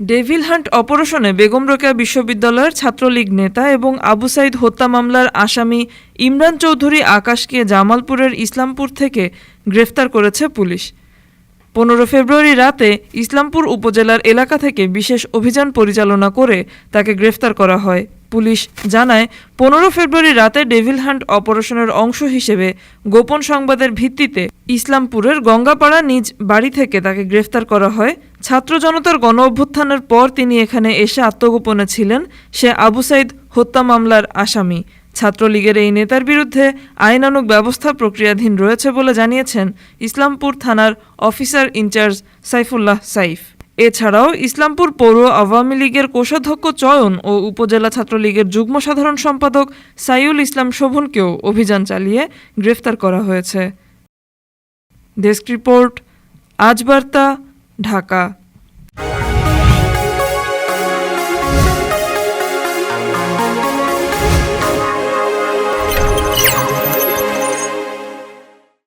Devil hunt অপারেশনে বেগম রোকেয়া বিশ্ববিদ্যালয়ের ছাত্রলীগ নেতা এবং আবু সাইদ হত্যা মামলার আসামি ইমরান চৌধুরী আকাশকে জামালপুরের ইসলামপুর থেকে গ্রেফতার করেছে পুলিশ। পনেরো ফেব্রুয়ারি রাতে ইসলামপুর উপজেলার এলাকা থেকে বিশেষ অভিযান পরিচালনা করে তাকে গ্রেফতার করা হয়। পুলিশ জানায়, পনেরো ফেব্রুয়ারি রাতে ডেভিল হান্ট অপারেশনের অংশ হিসেবে গোপন সংবাদের ভিত্তিতে ইসলামপুরের গঙ্গাপাড়া নিজ বাড়ি থেকে তাকে গ্রেফতার করা হয়। ছাত্র জনতার গণ অভ্যুত্থানের পর তিনি এখানে এসে আত্মগোপনে ছিলেন। সে আবু সাইদ হত্যা মামলার আসামি। ছাত্রলীগের এই নেতার বিরুদ্ধে আইনানুগ ব্যবস্থা প্রক্রিয়াধীন রয়েছে বলে জানিয়েছেন ইসলামপুর থানার অফিসার ইনচার্জ সাইফুল্লাহ সাইফ। এছাড়াও ইসলামপুর পৌর আওয়ামী লীগের কোষাধ্যক্ষ চয়ন ও উপজেলা ছাত্রলীগের যুগ্ম সাধারণ সম্পাদক সাইউল ইসলাম শোভনকেও অভিযান চালিয়ে গ্রেফতার করা হয়েছে। ডেস্ক রিপোর্ট, আজ বার্তা, ঢাকা।